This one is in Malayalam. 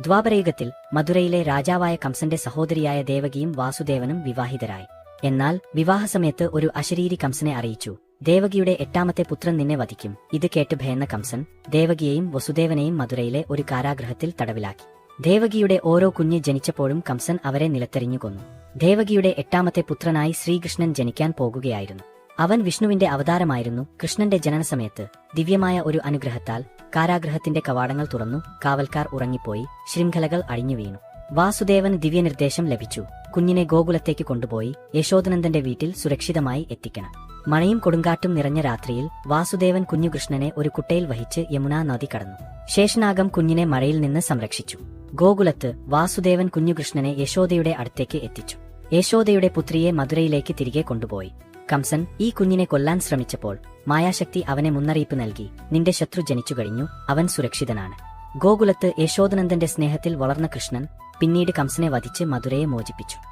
ദ്വാപരയുഗത്തിൽ മധുരയിലെ രാജാവായ കംസന്റെ സഹോദരിയായ ദേവകിയും വാസുദേവനും വിവാഹിതരായി. എന്നാൽ വിവാഹസമയത്ത് ഒരു അശരീരി കംസനെ അറിയിച്ചു. ദേവകിയുടെ എട്ടാമത്തെ പുത്രൻ നിന്നെ വധിക്കും. ഇത് കേട്ട് ഭയന്ന കംസൻ ദേവകിയെയും വസുദേവനെയും മധുരയിലെ ഒരു കാരാഗ്രഹത്തിൽ തടവിലാക്കി. ദേവകിയുടെ ഓരോ കുഞ്ഞ് ജനിച്ചപ്പോഴും കംസൻ അവരെ നിലത്തെറിഞ്ഞു കൊന്നു. ദേവകിയുടെ എട്ടാമത്തെ പുത്രനായി ശ്രീകൃഷ്ണൻ ജനിക്കാൻ പോകുകയായിരുന്നു. അവൻ വിഷ്ണുവിന്റെ അവതാരമായിരുന്നു കൃഷ്ണന്റെ ജനനസമയത്ത്. ദിവ്യമായ ഒരു അനുഗ്രഹത്താൽ കാരാഗ്രഹത്തിന്റെ കവാടങ്ങൾ തുറന്നു കാവൽക്കാർ ഉറങ്ങിപ്പോയി ശൃംഖലകൾ അഴിഞ്ഞു വീണു. വാസുദേവന് ദിവ്യനിർദ്ദേശം ലഭിച്ചു. കുഞ്ഞിനെ ഗോകുലത്തേക്ക് കൊണ്ടുപോയി യശോദനന്ദന്റെ വീട്ടിൽ സുരക്ഷിതമായി എത്തിക്കണം. മഴയും കൊടുങ്കാറ്റും നിറഞ്ഞ രാത്രിയിൽ വാസുദേവൻ കുഞ്ഞുകൃഷ്ണനെ ഒരു കുട്ടയിൽ വഹിച്ച് യമുനാ നദി കടന്നു. ശേഷനാഗം കുഞ്ഞിനെ മഴയിൽ നിന്ന് സംരക്ഷിച്ചു. ഗോകുലത്ത് വാസുദേവൻ കുഞ്ഞുകൃഷ്ണനെ യശോദയുടെ അടുത്തേക്ക് എത്തിച്ചു. യശോദയുടെ പുത്രിയെ മധുരയിലേക്ക് തിരികെ കൊണ്ടുപോയി. കംസൻ ഈ കുഞ്ഞിനെ കൊല്ലാൻ ശ്രമിച്ചപ്പോൾ മായാശക്തി അവനെ മുന്നറിയിപ്പ് നൽകി. നിന്റെ ശത്രു ജനിച്ചു കഴിഞ്ഞു. അവൻ സുരക്ഷിതനാണ്. ഗോകുലത്ത് യശോദനന്ദന്റെ സ്നേഹത്തിൽ വളർന്ന കൃഷ്ണൻ പിന്നീട് കംസനെ വധിച്ച് മധുരയെ മോചിപ്പിച്ചു.